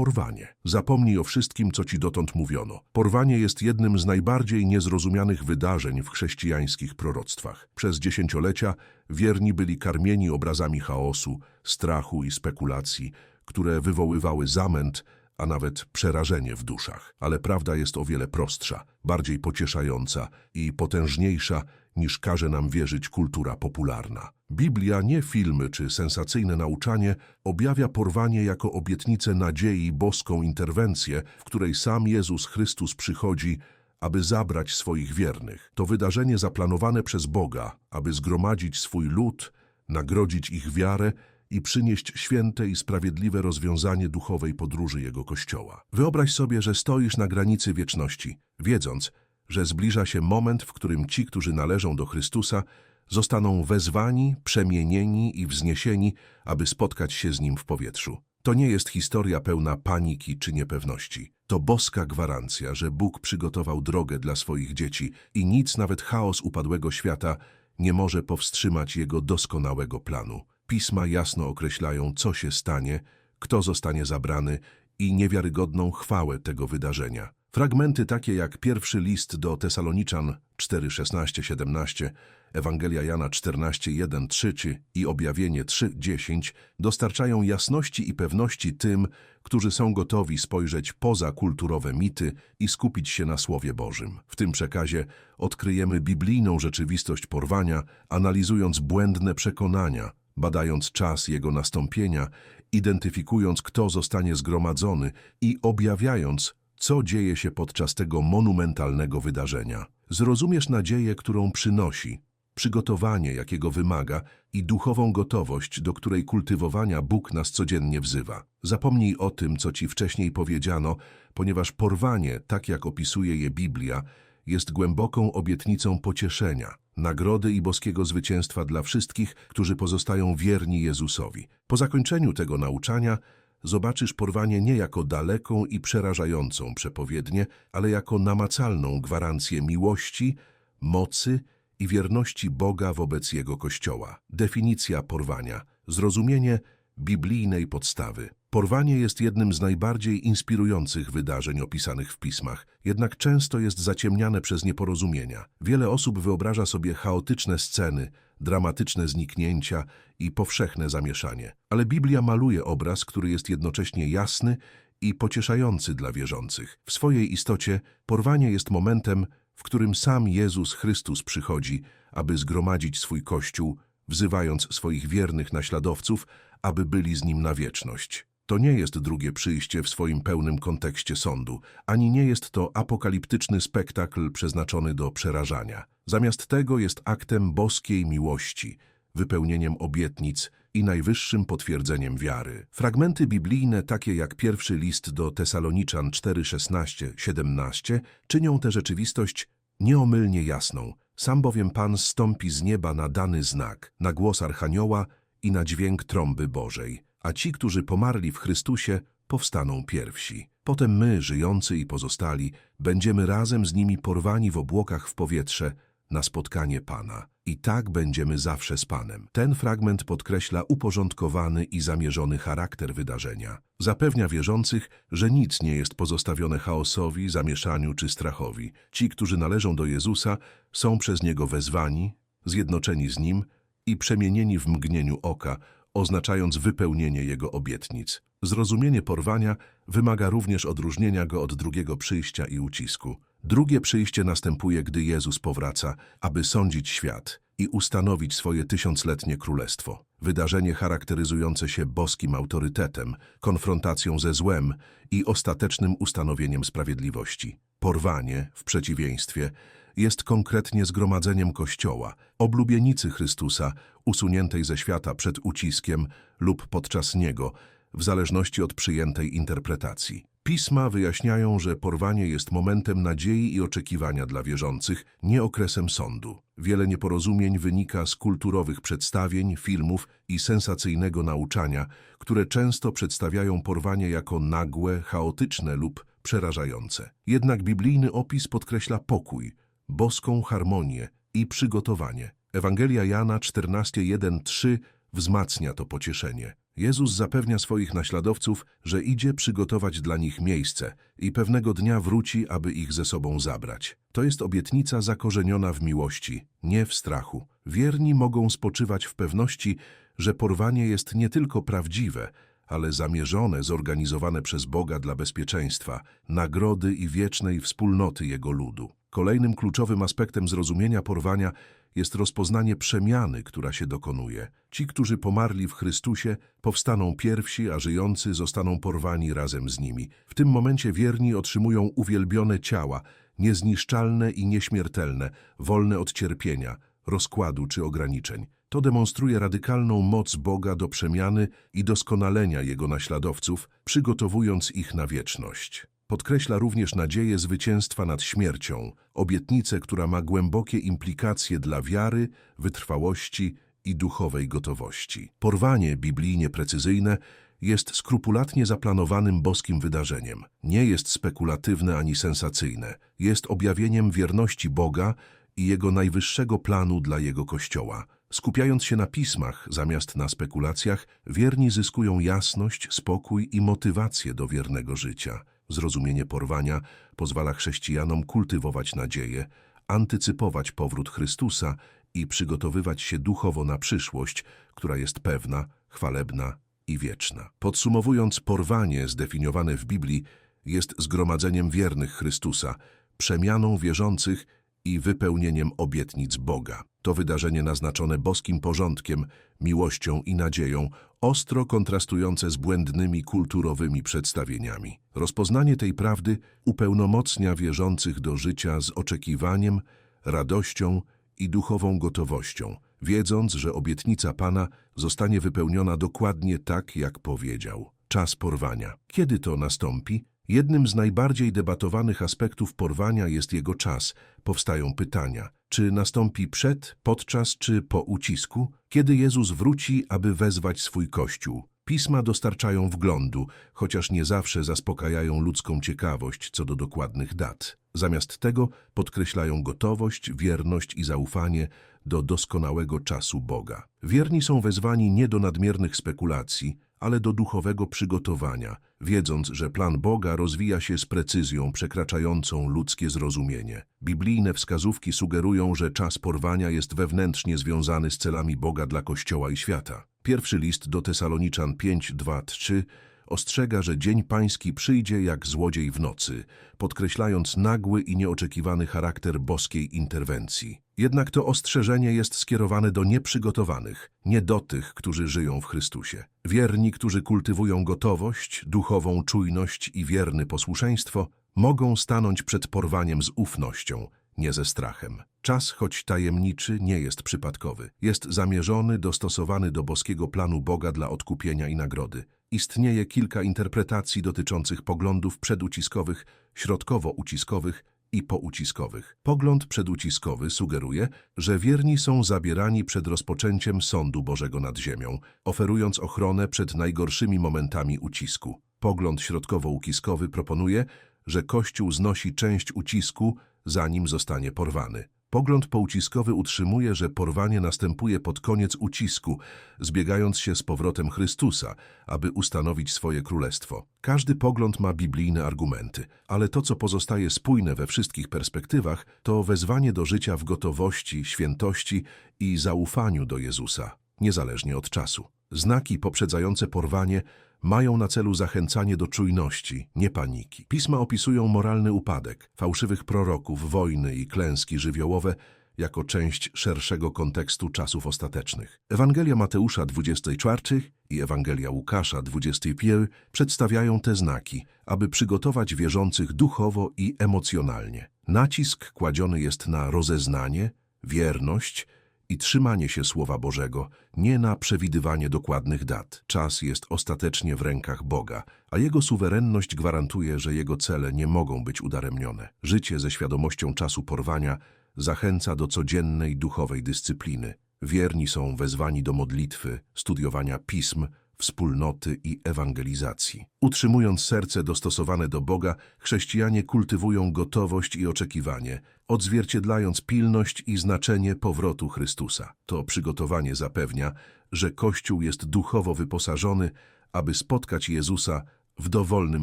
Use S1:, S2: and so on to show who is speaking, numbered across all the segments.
S1: porwanie. Zapomnij o wszystkim, co ci dotąd mówiono. Porwanie jest jednym z najbardziej niezrozumianych wydarzeń w chrześcijańskich proroctwach. Przez dziesięciolecia wierni byli karmieni obrazami chaosu, strachu i spekulacji, które wywoływały zamęt, a nawet przerażenie w duszach. Ale prawda jest o wiele prostsza, bardziej pocieszająca i potężniejsza niż każe nam wierzyć kultura popularna. Biblia, nie filmy czy sensacyjne nauczanie, objawia porwanie jako obietnicę nadziei boską interwencję, w której sam Jezus Chrystus przychodzi, aby zabrać swoich wiernych. To wydarzenie zaplanowane przez Boga, aby zgromadzić swój lud, nagrodzić ich wiarę i przynieść święte i sprawiedliwe rozwiązanie duchowej podróży Jego Kościoła. Wyobraź sobie, że stoisz na granicy wieczności, wiedząc, że zbliża się moment, w którym ci, którzy należą do Chrystusa, zostaną wezwani, przemienieni i wzniesieni, aby spotkać się z Nim w powietrzu. To nie jest historia pełna paniki czy niepewności. To boska gwarancja, że Bóg przygotował drogę dla swoich dzieci i nic, nawet chaos upadłego świata, nie może powstrzymać Jego doskonałego planu. Pisma jasno określają, co się stanie, kto zostanie zabrany i niewiarygodną chwałę tego wydarzenia. Fragmenty takie jak pierwszy list do Tesaloniczan 4, 16, 17, Ewangelia Jana 14, 1, 3 i Objawienie 3, 10 dostarczają jasności i pewności tym, którzy są gotowi spojrzeć poza kulturowe mity i skupić się na Słowie Bożym. W tym przekazie odkryjemy biblijną rzeczywistość porwania, analizując błędne przekonania, badając czas jego nastąpienia, identyfikując, kto zostanie zgromadzony i objawiając, co dzieje się podczas tego monumentalnego wydarzenia. Zrozumiesz nadzieję, którą przynosi, przygotowanie, jakiego wymaga i duchową gotowość, do której kultywowania Bóg nas codziennie wzywa. Zapomnij o tym, co ci wcześniej powiedziano, ponieważ porwanie, tak jak opisuje je Biblia, jest głęboką obietnicą pocieszenia, nagrody i boskiego zwycięstwa dla wszystkich, którzy pozostają wierni Jezusowi. Po zakończeniu tego nauczania zobaczysz porwanie nie jako daleką i przerażającą przepowiednię, ale jako namacalną gwarancję miłości, mocy i wierności Boga wobec Jego Kościoła. Definicja porwania, zrozumienie biblijnej podstawy. Porwanie jest jednym z najbardziej inspirujących wydarzeń opisanych w pismach, jednak często jest zaciemniane przez nieporozumienia. Wiele osób wyobraża sobie chaotyczne sceny, dramatyczne zniknięcia i powszechne zamieszanie. Ale Biblia maluje obraz, który jest jednocześnie jasny i pocieszający dla wierzących. W swojej istocie porwanie jest momentem, w którym sam Jezus Chrystus przychodzi, aby zgromadzić swój Kościół, wzywając swoich wiernych naśladowców, aby byli z Nim na wieczność. To nie jest drugie przyjście w swoim pełnym kontekście sądu, ani nie jest to apokaliptyczny spektakl przeznaczony do przerażania. Zamiast tego jest aktem boskiej miłości, wypełnieniem obietnic i najwyższym potwierdzeniem wiary. Fragmenty biblijne, takie jak pierwszy list do Tesaloniczan 4, 16, 17, czynią tę rzeczywistość nieomylnie jasną. Sam bowiem Pan stąpi z nieba na dany znak, na głos Archanioła i na dźwięk trąby Bożej, a ci, którzy pomarli w Chrystusie, powstaną pierwsi. Potem my, żyjący i pozostali, będziemy razem z nimi porwani w obłokach w powietrze na spotkanie Pana. I tak będziemy zawsze z Panem. Ten fragment podkreśla uporządkowany i zamierzony charakter wydarzenia. Zapewnia wierzących, że nic nie jest pozostawione chaosowi, zamieszaniu czy strachowi. Ci, którzy należą do Jezusa, są przez Niego wezwani, zjednoczeni z Nim i przemienieni w mgnieniu oka, oznaczając wypełnienie Jego obietnic. Zrozumienie porwania wymaga również odróżnienia go od drugiego przyjścia i ucisku. Drugie przyjście następuje, gdy Jezus powraca, aby sądzić świat i ustanowić swoje tysiącletnie królestwo. Wydarzenie charakteryzujące się boskim autorytetem, konfrontacją ze złem i ostatecznym ustanowieniem sprawiedliwości. Porwanie, w przeciwieństwie, jest konkretnie zgromadzeniem Kościoła, oblubienicy Chrystusa, usuniętej ze świata przed uciskiem lub podczas niego, w zależności od przyjętej interpretacji. Pisma wyjaśniają, że porwanie jest momentem nadziei i oczekiwania dla wierzących, nie okresem sądu. Wiele nieporozumień wynika z kulturowych przedstawień, filmów i sensacyjnego nauczania, które często przedstawiają porwanie jako nagłe, chaotyczne lub przerażające. Jednak biblijny opis podkreśla pokój, boską harmonię i przygotowanie. Ewangelia Jana 14:1-3 wzmacnia to pocieszenie. Jezus zapewnia swoich naśladowców, że idzie przygotować dla nich miejsce i pewnego dnia wróci, aby ich ze sobą zabrać. To jest obietnica zakorzeniona w miłości, nie w strachu. Wierni mogą spoczywać w pewności, że porwanie jest nie tylko prawdziwe, ale zamierzone, zorganizowane przez Boga dla bezpieczeństwa, nagrody i wiecznej wspólnoty Jego ludu. Kolejnym kluczowym aspektem zrozumienia porwania jest rozpoznanie przemiany, która się dokonuje. Ci, którzy pomarli w Chrystusie, powstaną pierwsi, a żyjący zostaną porwani razem z nimi. W tym momencie wierni otrzymują uwielbione ciała, niezniszczalne i nieśmiertelne, wolne od cierpienia, rozkładu czy ograniczeń. To demonstruje radykalną moc Boga do przemiany i doskonalenia Jego naśladowców, przygotowując ich na wieczność. Podkreśla również nadzieję zwycięstwa nad śmiercią, obietnicę, która ma głębokie implikacje dla wiary, wytrwałości i duchowej gotowości. Porwanie biblijnie precyzyjne jest skrupulatnie zaplanowanym boskim wydarzeniem. Nie jest spekulatywne ani sensacyjne. Jest objawieniem wierności Boga i Jego najwyższego planu dla Jego Kościoła. Skupiając się na pismach zamiast na spekulacjach, wierni zyskują jasność, spokój i motywację do wiernego życia. Zrozumienie porwania pozwala chrześcijanom kultywować nadzieję, antycypować powrót Chrystusa i przygotowywać się duchowo na przyszłość, która jest pewna, chwalebna i wieczna. Podsumowując, porwanie zdefiniowane w Biblii jest zgromadzeniem wiernych Chrystusa, przemianą wierzących i wypełnieniem obietnic Boga. To wydarzenie naznaczone boskim porządkiem, miłością i nadzieją, ostro kontrastujące z błędnymi kulturowymi przedstawieniami. Rozpoznanie tej prawdy upełnomocnia wierzących do życia z oczekiwaniem, radością i duchową gotowością, wiedząc, że obietnica Pana zostanie wypełniona dokładnie tak, jak powiedział. Czas porwania. Kiedy to nastąpi? Jednym z najbardziej debatowanych aspektów porwania jest jego czas. Powstają pytania, czy nastąpi przed, podczas czy po ucisku? Kiedy Jezus wróci, aby wezwać swój Kościół? Pisma dostarczają wglądu, chociaż nie zawsze zaspokajają ludzką ciekawość co do dokładnych dat. Zamiast tego podkreślają gotowość, wierność i zaufanie do doskonałego czasu Boga. Wierni są wezwani nie do nadmiernych spekulacji, ale do duchowego przygotowania, wiedząc, że plan Boga rozwija się z precyzją przekraczającą ludzkie zrozumienie. Biblijne wskazówki sugerują, że czas porwania jest wewnętrznie związany z celami Boga dla Kościoła i świata. Pierwszy list do Tesaloniczan 5, 2, 3 ostrzega, że dzień pański przyjdzie jak złodziej w nocy, podkreślając nagły i nieoczekiwany charakter boskiej interwencji. Jednak to ostrzeżenie jest skierowane do nieprzygotowanych, nie do tych, którzy żyją w Chrystusie. Wierni, którzy kultywują gotowość, duchową czujność i wierne posłuszeństwo, mogą stanąć przed porwaniem z ufnością, nie ze strachem. Czas, choć tajemniczy, nie jest przypadkowy. Jest zamierzony, dostosowany do boskiego planu Boga dla odkupienia i nagrody. Istnieje kilka interpretacji dotyczących poglądów przeduciskowych, środkowo-uciskowych i pouciskowych. Pogląd przeduciskowy sugeruje, że wierni są zabierani przed rozpoczęciem sądu Bożego nad ziemią, oferując ochronę przed najgorszymi momentami ucisku. Pogląd środkowo-uciskowy proponuje, że Kościół znosi część ucisku, zanim zostanie porwany. Pogląd pouciskowy utrzymuje, że porwanie następuje pod koniec ucisku, zbiegając się z powrotem Chrystusa, aby ustanowić swoje królestwo. Każdy pogląd ma biblijne argumenty, ale to, co pozostaje spójne we wszystkich perspektywach, to wezwanie do życia w gotowości, świętości i zaufaniu do Jezusa, niezależnie od czasu. Znaki poprzedzające porwanie mają na celu zachęcanie do czujności, nie paniki. Pisma opisują moralny upadek, fałszywych proroków, wojny i klęski żywiołowe jako część szerszego kontekstu czasów ostatecznych. Ewangelia Mateusza 24 i Ewangelia Łukasza 21 przedstawiają te znaki, aby przygotować wierzących duchowo i emocjonalnie. Nacisk kładziony jest na rozeznanie, wierność, i trzymanie się Słowa Bożego, nie na przewidywanie dokładnych dat. Czas jest ostatecznie w rękach Boga, a Jego suwerenność gwarantuje, że Jego cele nie mogą być udaremnione. Życie ze świadomością czasu porwania zachęca do codziennej duchowej dyscypliny. Wierni są wezwani do modlitwy, studiowania pism, wspólnoty i ewangelizacji. Utrzymując serce dostosowane do Boga, chrześcijanie kultywują gotowość i oczekiwanie, odzwierciedlając pilność i znaczenie powrotu Chrystusa. To przygotowanie zapewnia, że Kościół jest duchowo wyposażony, aby spotkać Jezusa w dowolnym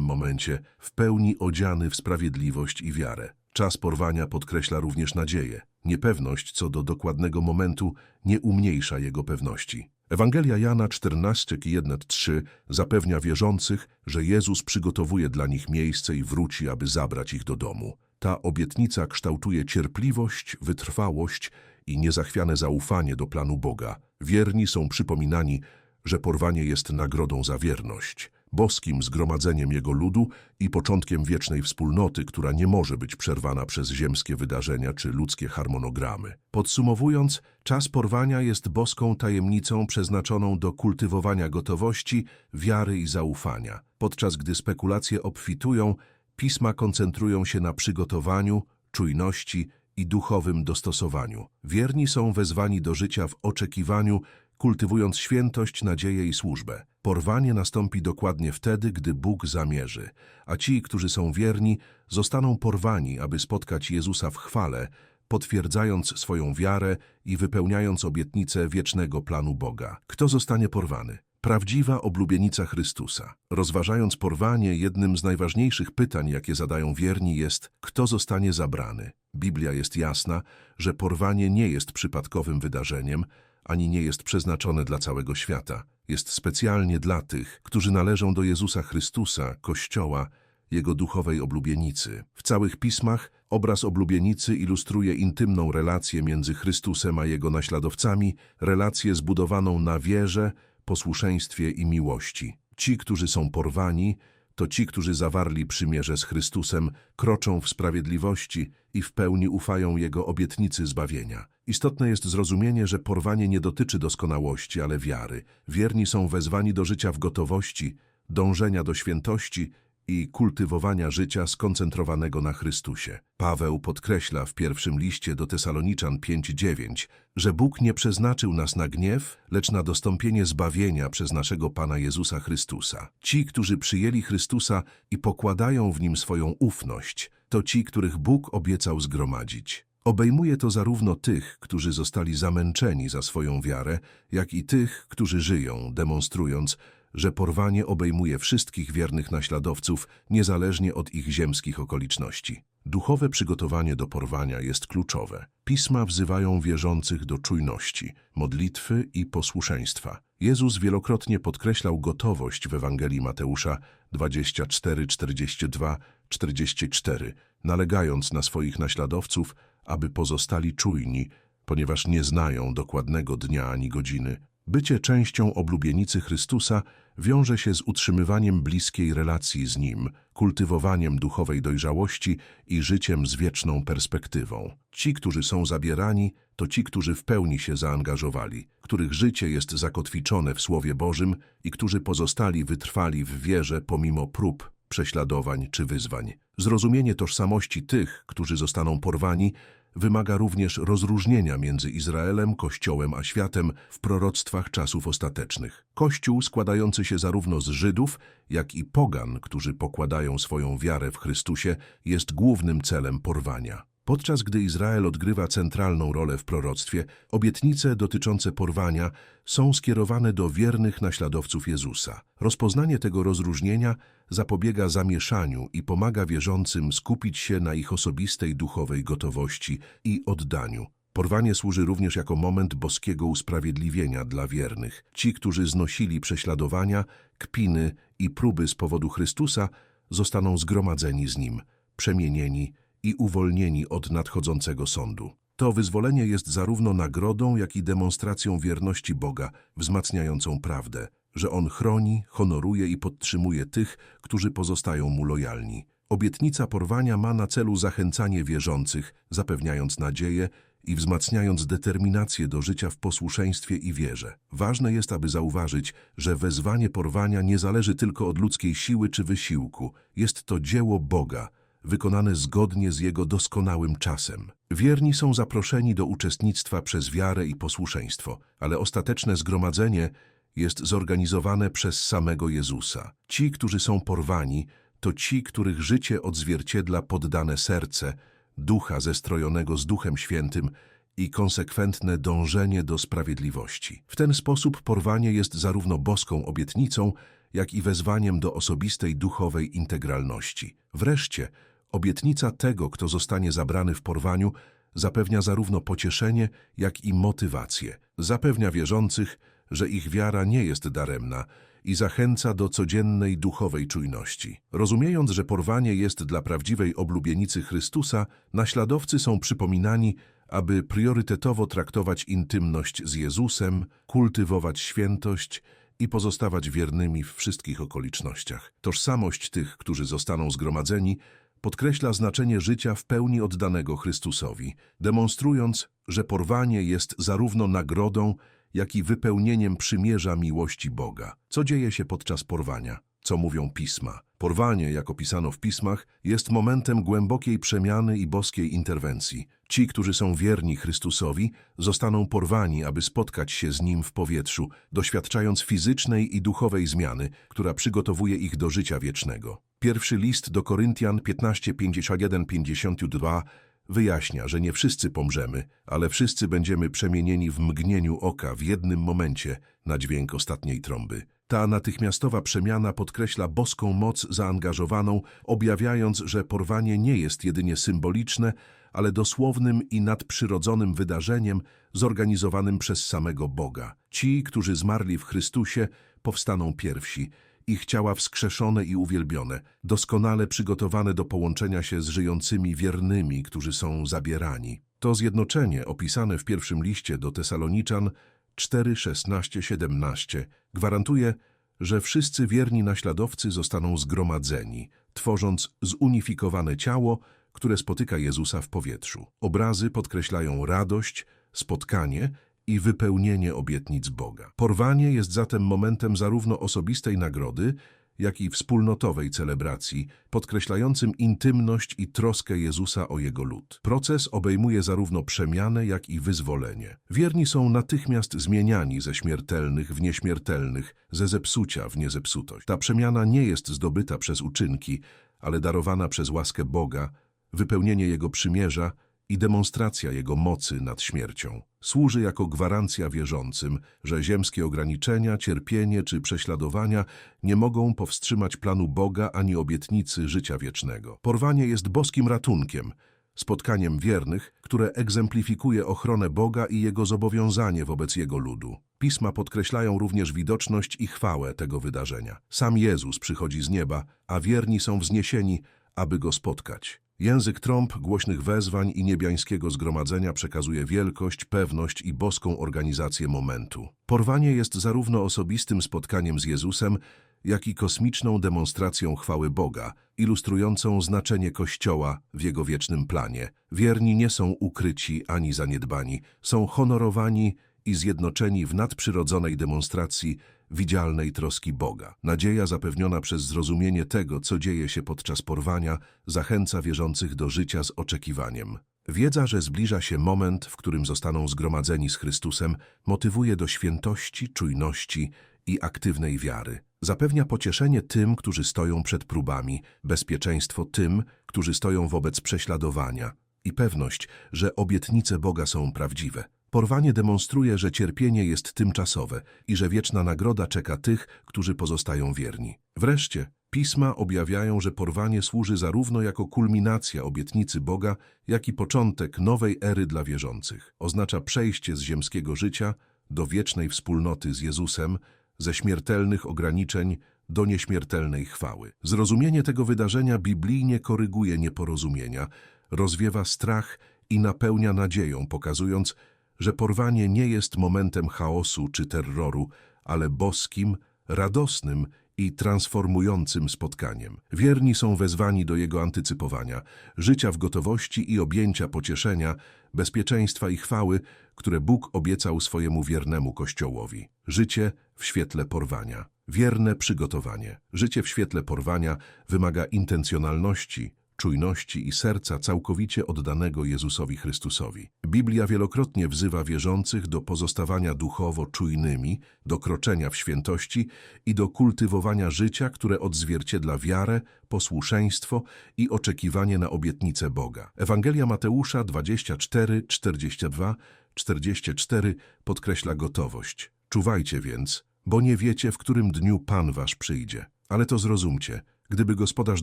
S1: momencie, w pełni odziany w sprawiedliwość i wiarę. Czas porwania podkreśla również nadzieję. Niepewność co do dokładnego momentu nie umniejsza jego pewności. Ewangelia Jana 14:1-3 zapewnia wierzących, że Jezus przygotowuje dla nich miejsce i wróci, aby zabrać ich do domu. Ta obietnica kształtuje cierpliwość, wytrwałość i niezachwiane zaufanie do planu Boga. Wierni są przypominani, że porwanie jest nagrodą za wierność, boskim zgromadzeniem Jego ludu i początkiem wiecznej wspólnoty, która nie może być przerwana przez ziemskie wydarzenia czy ludzkie harmonogramy. Podsumowując, czas porwania jest boską tajemnicą przeznaczoną do kultywowania gotowości, wiary i zaufania. Podczas gdy spekulacje obfitują, pisma koncentrują się na przygotowaniu, czujności i duchowym dostosowaniu. Wierni są wezwani do życia w oczekiwaniu, kultywując świętość, nadzieję i służbę. Porwanie nastąpi dokładnie wtedy, gdy Bóg zamierzy, a ci, którzy są wierni, zostaną porwani, aby spotkać Jezusa w chwale, potwierdzając swoją wiarę i wypełniając obietnicę wiecznego planu Boga. Kto zostanie porwany? Prawdziwa oblubienica Chrystusa. Rozważając porwanie, jednym z najważniejszych pytań, jakie zadają wierni, jest, kto zostanie zabrany. Biblia jest jasna, że porwanie nie jest przypadkowym wydarzeniem, ani nie jest przeznaczone dla całego świata. Jest specjalnie dla tych, którzy należą do Jezusa Chrystusa, Kościoła, Jego duchowej oblubienicy. W całych pismach obraz oblubienicy ilustruje intymną relację między Chrystusem a Jego naśladowcami, relację zbudowaną na wierze, posłuszeństwie i miłości. Ci, którzy są porwani, to ci, którzy zawarli przymierze z Chrystusem, kroczą w sprawiedliwości i w pełni ufają Jego obietnicy zbawienia. Istotne jest zrozumienie, że porwanie nie dotyczy doskonałości, ale wiary. Wierni są wezwani do życia w gotowości, dążenia do świętości i kultywowania życia skoncentrowanego na Chrystusie. Paweł podkreśla w pierwszym liście do Tesaloniczan 5:9, że Bóg nie przeznaczył nas na gniew, lecz na dostąpienie zbawienia przez naszego Pana Jezusa Chrystusa. Ci, którzy przyjęli Chrystusa i pokładają w Nim swoją ufność, to ci, których Bóg obiecał zgromadzić. Obejmuje to zarówno tych, którzy zostali zamęczeni za swoją wiarę, jak i tych, którzy żyją, demonstrując, że porwanie obejmuje wszystkich wiernych naśladowców, niezależnie od ich ziemskich okoliczności. Duchowe przygotowanie do porwania jest kluczowe. Pisma wzywają wierzących do czujności, modlitwy i posłuszeństwa. Jezus wielokrotnie podkreślał gotowość w Ewangelii Mateusza 24, 42, 44, nalegając na swoich naśladowców, aby pozostali czujni, ponieważ nie znają dokładnego dnia ani godziny. Bycie częścią oblubienicy Chrystusa wiąże się z utrzymywaniem bliskiej relacji z Nim, kultywowaniem duchowej dojrzałości i życiem z wieczną perspektywą. Ci, którzy są zabierani, to ci, którzy w pełni się zaangażowali, których życie jest zakotwiczone w Słowie Bożym i którzy pozostali wytrwali w wierze pomimo prób, prześladowań czy wyzwań. Zrozumienie tożsamości tych, którzy zostaną porwani, wymaga również rozróżnienia między Izraelem, Kościołem a światem w proroctwach czasów ostatecznych. Kościół składający się zarówno z Żydów, jak i pogan, którzy pokładają swoją wiarę w Chrystusie, jest głównym celem porwania. Podczas gdy Izrael odgrywa centralną rolę w proroctwie, obietnice dotyczące porwania są skierowane do wiernych naśladowców Jezusa. Rozpoznanie tego rozróżnienia zapobiega zamieszaniu i pomaga wierzącym skupić się na ich osobistej duchowej gotowości i oddaniu. Porwanie służy również jako moment boskiego usprawiedliwienia dla wiernych. Ci, którzy znosili prześladowania, kpiny i próby z powodu Chrystusa, zostaną zgromadzeni z Nim, przemienieni i uwolnieni od nadchodzącego sądu. To wyzwolenie jest zarówno nagrodą, jak i demonstracją wierności Boga, wzmacniającą prawdę, że On chroni, honoruje i podtrzymuje tych, którzy pozostają Mu lojalni. Obietnica porwania ma na celu zachęcanie wierzących, zapewniając nadzieję i wzmacniając determinację do życia w posłuszeństwie i wierze. Ważne jest, aby zauważyć, że wezwanie porwania nie zależy tylko od ludzkiej siły czy wysiłku. Jest to dzieło Boga, wykonane zgodnie z Jego doskonałym czasem. Wierni są zaproszeni do uczestnictwa przez wiarę i posłuszeństwo, ale ostateczne zgromadzenie jest zorganizowane przez samego Jezusa. Ci, którzy są porwani, to ci, których życie odzwierciedla poddane serce, ducha zestrojonego z Duchem Świętym i konsekwentne dążenie do sprawiedliwości. W ten sposób porwanie jest zarówno boską obietnicą, jak i wezwaniem do osobistej duchowej integralności. Wreszcie, obietnica tego, kto zostanie zabrany w porwaniu, zapewnia zarówno pocieszenie, jak i motywację. Zapewnia wierzących, że ich wiara nie jest daremna i zachęca do codziennej duchowej czujności. Rozumiejąc, że porwanie jest dla prawdziwej oblubienicy Chrystusa, naśladowcy są przypominani, aby priorytetowo traktować intymność z Jezusem, kultywować świętość i pozostawać wiernymi w wszystkich okolicznościach. Tożsamość tych, którzy zostaną zgromadzeni, podkreśla znaczenie życia w pełni oddanego Chrystusowi, demonstrując, że porwanie jest zarówno nagrodą, jak i wypełnieniem przymierza miłości Boga. Co dzieje się podczas porwania? Co mówią pisma? Porwanie, jak opisano w pismach, jest momentem głębokiej przemiany i boskiej interwencji. Ci, którzy są wierni Chrystusowi, zostaną porwani, aby spotkać się z Nim w powietrzu, doświadczając fizycznej i duchowej zmiany, która przygotowuje ich do życia wiecznego. Pierwszy list do Koryntian 15:51-52 wyjaśnia, że nie wszyscy pomrzemy, ale wszyscy będziemy przemienieni w mgnieniu oka w jednym momencie na dźwięk ostatniej trąby. Ta natychmiastowa przemiana podkreśla boską moc zaangażowaną, objawiając, że porwanie nie jest jedynie symboliczne, ale dosłownym i nadprzyrodzonym wydarzeniem zorganizowanym przez samego Boga. Ci, którzy zmarli w Chrystusie, powstaną pierwsi, ich ciała wskrzeszone i uwielbione, doskonale przygotowane do połączenia się z żyjącymi wiernymi, którzy są zabierani. To zjednoczenie, opisane w pierwszym liście do Tesaloniczan 4, 16, 17, gwarantuje, że wszyscy wierni naśladowcy zostaną zgromadzeni, tworząc zunifikowane ciało, które spotyka Jezusa w powietrzu. Obrazy podkreślają radość, spotkanie i wypełnienie obietnic Boga. Porwanie jest zatem momentem zarówno osobistej nagrody, jak i wspólnotowej celebracji, podkreślającym intymność i troskę Jezusa o Jego lud. Proces obejmuje zarówno przemianę, jak i wyzwolenie. Wierni są natychmiast zmieniani ze śmiertelnych w nieśmiertelnych, ze zepsucia w niezepsutość. Ta przemiana nie jest zdobyta przez uczynki, ale darowana przez łaskę Boga, wypełnienie Jego przymierza i demonstracja Jego mocy nad śmiercią. Służy jako gwarancja wierzącym, że ziemskie ograniczenia, cierpienie czy prześladowania nie mogą powstrzymać planu Boga ani obietnicy życia wiecznego. Porwanie jest boskim ratunkiem, spotkaniem wiernych, które egzemplifikuje ochronę Boga i Jego zobowiązanie wobec Jego ludu. Pisma podkreślają również widoczność i chwałę tego wydarzenia. Sam Jezus przychodzi z nieba, a wierni są wzniesieni, aby Go spotkać. Język trąb, głośnych wezwań i niebiańskiego zgromadzenia przekazuje wielkość, pewność i boską organizację momentu. Porwanie jest zarówno osobistym spotkaniem z Jezusem, jak i kosmiczną demonstracją chwały Boga, ilustrującą znaczenie Kościoła w jego wiecznym planie. Wierni nie są ukryci ani zaniedbani, są honorowani i zjednoczeni w nadprzyrodzonej demonstracji widzialnej troski Boga. Nadzieja zapewniona przez zrozumienie tego, co dzieje się podczas porwania, zachęca wierzących do życia z oczekiwaniem. Wiedza, że zbliża się moment, w którym zostaną zgromadzeni z Chrystusem, motywuje do świętości, czujności i aktywnej wiary. Zapewnia pocieszenie tym, którzy stoją przed próbami, bezpieczeństwo tym, którzy stoją wobec prześladowania i pewność, że obietnice Boga są prawdziwe. Porwanie demonstruje, że cierpienie jest tymczasowe i że wieczna nagroda czeka tych, którzy pozostają wierni. Wreszcie, pisma objawiają, że porwanie służy zarówno jako kulminacja obietnicy Boga, jak i początek nowej ery dla wierzących. Oznacza przejście z ziemskiego życia do wiecznej wspólnoty z Jezusem, ze śmiertelnych ograniczeń do nieśmiertelnej chwały. Zrozumienie tego wydarzenia biblijnie koryguje nieporozumienia, rozwiewa strach i napełnia nadzieją, pokazując, że porwanie nie jest momentem chaosu czy terroru, ale boskim, radosnym i transformującym spotkaniem. Wierni są wezwani do jego antycypowania, życia w gotowości i objęcia pocieszenia, bezpieczeństwa i chwały, które Bóg obiecał swojemu wiernemu Kościołowi. Życie w świetle porwania. Wierne przygotowanie. Życie w świetle porwania wymaga intencjonalności, czujności i serca całkowicie oddanego Jezusowi Chrystusowi. Biblia wielokrotnie wzywa wierzących do pozostawania duchowo czujnymi, do kroczenia w świętości i do kultywowania życia, które odzwierciedla wiarę, posłuszeństwo i oczekiwanie na obietnicę Boga. Ewangelia Mateusza 24, 42, 44 podkreśla gotowość. Czuwajcie więc, bo nie wiecie, w którym dniu Pan wasz przyjdzie. Ale to zrozumcie, gdyby gospodarz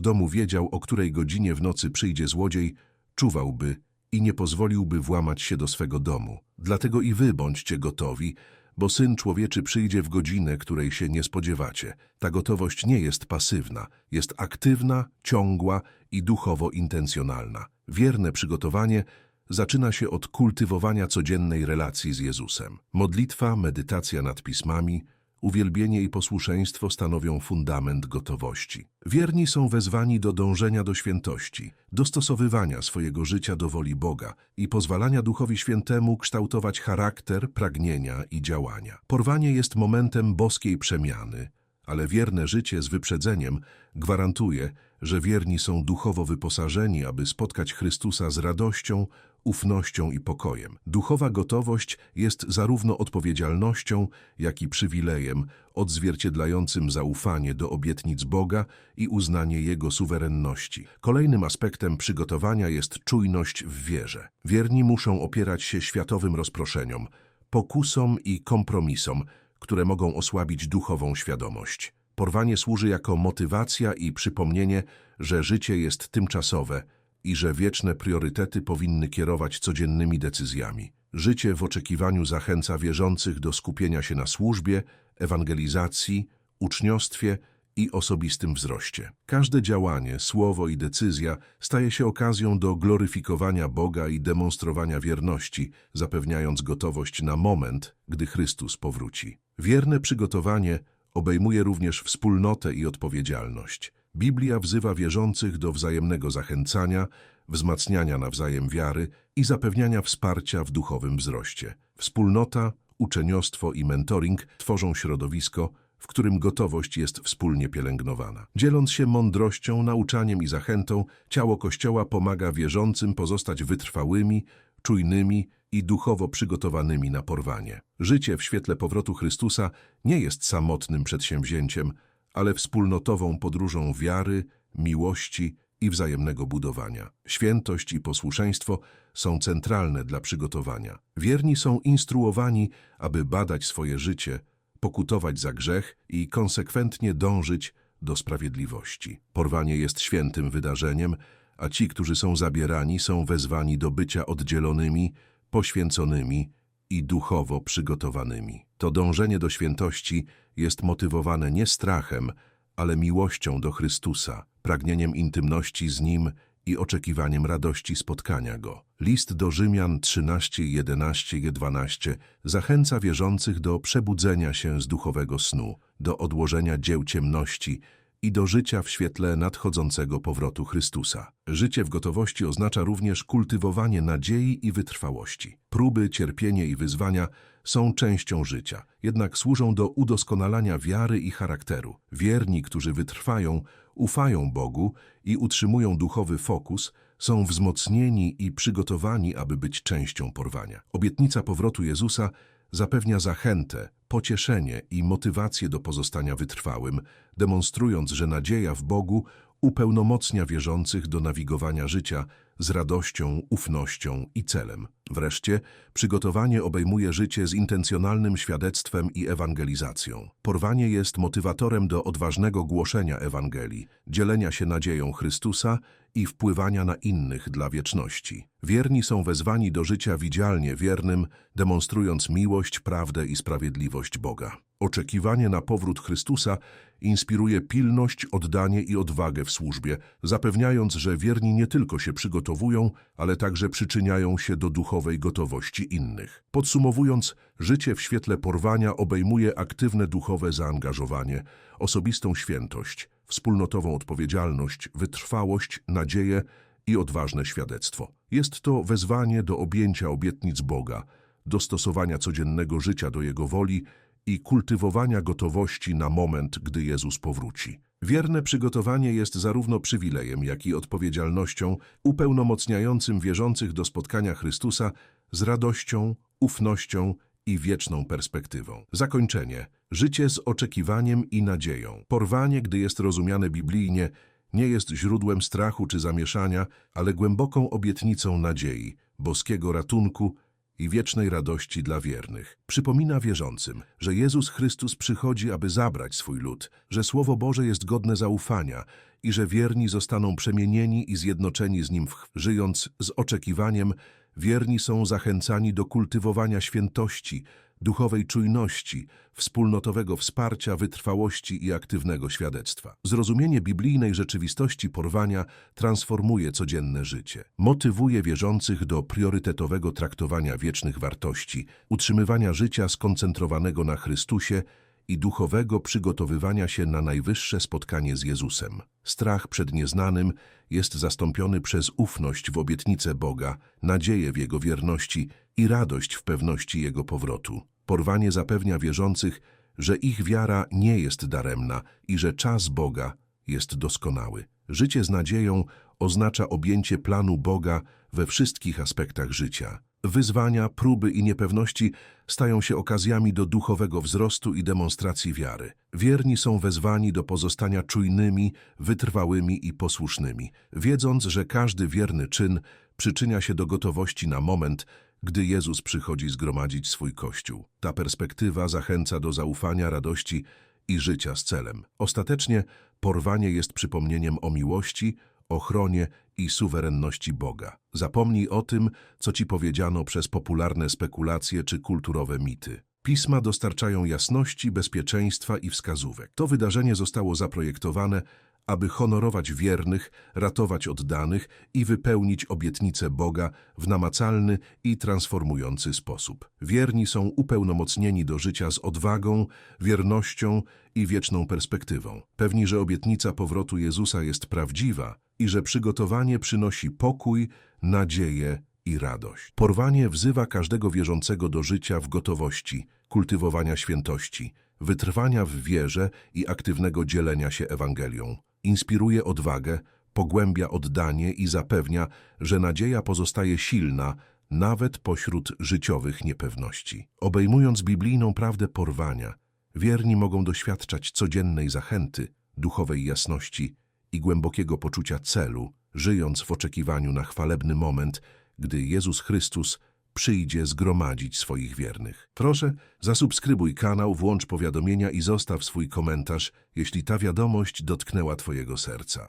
S1: domu wiedział, o której godzinie w nocy przyjdzie złodziej, czuwałby i nie pozwoliłby włamać się do swego domu. Dlatego i wy bądźcie gotowi, bo Syn Człowieczy przyjdzie w godzinę, której się nie spodziewacie. Ta gotowość nie jest pasywna, jest aktywna, ciągła i duchowo intencjonalna. Wierne przygotowanie zaczyna się od kultywowania codziennej relacji z Jezusem. Modlitwa, medytacja nad pismami, uwielbienie i posłuszeństwo stanowią fundament gotowości. Wierni są wezwani do dążenia do świętości, dostosowywania swojego życia do woli Boga i pozwalania Duchowi Świętemu kształtować charakter, pragnienia i działania. Porwanie jest momentem boskiej przemiany, ale wierne życie z wyprzedzeniem gwarantuje, że wierni są duchowo wyposażeni, aby spotkać Chrystusa z radością, ufnością i pokojem. Duchowa gotowość jest zarówno odpowiedzialnością, jak i przywilejem odzwierciedlającym zaufanie do obietnic Boga i uznanie Jego suwerenności. Kolejnym aspektem przygotowania jest czujność w wierze. Wierni muszą opierać się światowym rozproszeniom, pokusom i kompromisom, które mogą osłabić duchową świadomość. Porwanie służy jako motywacja i przypomnienie, że życie jest tymczasowe i że wieczne priorytety powinny kierować codziennymi decyzjami. Życie w oczekiwaniu zachęca wierzących do skupienia się na służbie, ewangelizacji, uczniostwie i osobistym wzroście. Każde działanie, słowo i decyzja staje się okazją do gloryfikowania Boga i demonstrowania wierności, zapewniając gotowość na moment, gdy Chrystus powróci. Wierne przygotowanie obejmuje również wspólnotę i odpowiedzialność. Biblia wzywa wierzących do wzajemnego zachęcania, wzmacniania nawzajem wiary i zapewniania wsparcia w duchowym wzroście. Wspólnota, uczeniostwo i mentoring tworzą środowisko, w którym gotowość jest wspólnie pielęgnowana. Dzieląc się mądrością, nauczaniem i zachętą, ciało Kościoła pomaga wierzącym pozostać wytrwałymi, czujnymi i duchowo przygotowanymi na porwanie. Życie w świetle powrotu Chrystusa nie jest samotnym przedsięwzięciem, ale wspólnotową podróżą wiary, miłości i wzajemnego budowania. Świętość i posłuszeństwo są centralne dla przygotowania. Wierni są instruowani, aby badać swoje życie, pokutować za grzech i konsekwentnie dążyć do sprawiedliwości. Porwanie jest świętym wydarzeniem, a ci, którzy są zabierani, są wezwani do bycia oddzielonymi, poświęconymi i duchowo przygotowanymi. To dążenie do świętości jest motywowane nie strachem, ale miłością do Chrystusa, pragnieniem intymności z Nim i oczekiwaniem radości spotkania Go. List do Rzymian 13, 11 i 12 zachęca wierzących do przebudzenia się z duchowego snu, do odłożenia dzieł ciemności i do życia w świetle nadchodzącego powrotu Chrystusa. Życie w gotowości oznacza również kultywowanie nadziei i wytrwałości. Próby, cierpienie i wyzwania są częścią życia, jednak służą do udoskonalania wiary i charakteru. Wierni, którzy wytrwają, ufają Bogu i utrzymują duchowy fokus, są wzmocnieni i przygotowani, aby być częścią porwania. Obietnica powrotu Jezusa zapewnia zachętę, pocieszenie i motywację do pozostania wytrwałym, demonstrując, że nadzieja w Bogu upełnomocnia wierzących do nawigowania życia z radością, ufnością i celem. Wreszcie, przygotowanie obejmuje życie z intencjonalnym świadectwem i ewangelizacją. Porwanie jest motywatorem do odważnego głoszenia Ewangelii, dzielenia się nadzieją Chrystusa i wpływania na innych dla wieczności. Wierni są wezwani do życia widzialnie wiernym, demonstrując miłość, prawdę i sprawiedliwość Boga. Oczekiwanie na powrót Chrystusa inspiruje pilność, oddanie i odwagę w służbie, zapewniając, że wierni nie tylko się przygotowują, ale także przyczyniają się do duchowej gotowości innych. Podsumowując, życie w świetle porwania obejmuje aktywne duchowe zaangażowanie, osobistą świętość, wspólnotową odpowiedzialność, wytrwałość, nadzieję i odważne świadectwo. Jest to wezwanie do objęcia obietnic Boga, dostosowania codziennego życia do Jego woli i kultywowania gotowości na moment, gdy Jezus powróci. Wierne przygotowanie jest zarówno przywilejem, jak i odpowiedzialnością upełnomocniającym wierzących do spotkania Chrystusa z radością, ufnością i wieczną perspektywą. Zakończenie. Życie z oczekiwaniem i nadzieją. Porwanie, gdy jest rozumiane biblijnie, nie jest źródłem strachu czy zamieszania, ale głęboką obietnicą nadziei, boskiego ratunku i wiecznej radości dla wiernych. Przypomina wierzącym, że Jezus Chrystus przychodzi, aby zabrać swój lud, że Słowo Boże jest godne zaufania i że wierni zostaną przemienieni i zjednoczeni z Nim, żyjąc z oczekiwaniem, wierni są zachęcani do kultywowania świętości, duchowej czujności, wspólnotowego wsparcia, wytrwałości i aktywnego świadectwa. Zrozumienie biblijnej rzeczywistości porwania transformuje codzienne życie. Motywuje wierzących do priorytetowego traktowania wiecznych wartości, utrzymywania życia skoncentrowanego na Chrystusie i duchowego przygotowywania się na najwyższe spotkanie z Jezusem. Strach przed nieznanym jest zastąpiony przez ufność w obietnicę Boga, nadzieję w Jego wierności i radość w pewności Jego powrotu. Porwanie zapewnia wierzących, że ich wiara nie jest daremna i że czas Boga jest doskonały. Życie z nadzieją oznacza objęcie planu Boga we wszystkich aspektach życia. Wyzwania, próby i niepewności stają się okazjami do duchowego wzrostu i demonstracji wiary. Wierni są wezwani do pozostania czujnymi, wytrwałymi i posłusznymi, wiedząc, że każdy wierny czyn przyczynia się do gotowości na moment, gdy Jezus przychodzi zgromadzić swój Kościół. Ta perspektywa zachęca do zaufania, radości i życia z celem. Ostatecznie porwanie jest przypomnieniem o miłości, ochronie i suwerenności Boga. Zapomnij o tym, co ci powiedziano przez popularne spekulacje czy kulturowe mity. Pisma dostarczają jasności, bezpieczeństwa i wskazówek. To wydarzenie zostało zaprojektowane, aby honorować wiernych, ratować oddanych i wypełnić obietnice Boga w namacalny i transformujący sposób. Wierni są upełnomocnieni do życia z odwagą, wiernością i wieczną perspektywą. Pewni, że obietnica powrotu Jezusa jest prawdziwa i że przygotowanie przynosi pokój, nadzieję i radość. Porwanie wzywa każdego wierzącego do życia w gotowości, kultywowania świętości, wytrwania w wierze i aktywnego dzielenia się Ewangelią. Inspiruje odwagę, pogłębia oddanie i zapewnia, że nadzieja pozostaje silna nawet pośród życiowych niepewności. Obejmując biblijną prawdę porwania, wierni mogą doświadczać codziennej zachęty, duchowej jasności i głębokiego poczucia celu, żyjąc w oczekiwaniu na chwalebny moment, gdy Jezus Chrystus przyjdzie zgromadzić swoich wiernych. Proszę, zasubskrybuj kanał, włącz powiadomienia i zostaw swój komentarz, jeśli ta wiadomość dotknęła Twojego serca.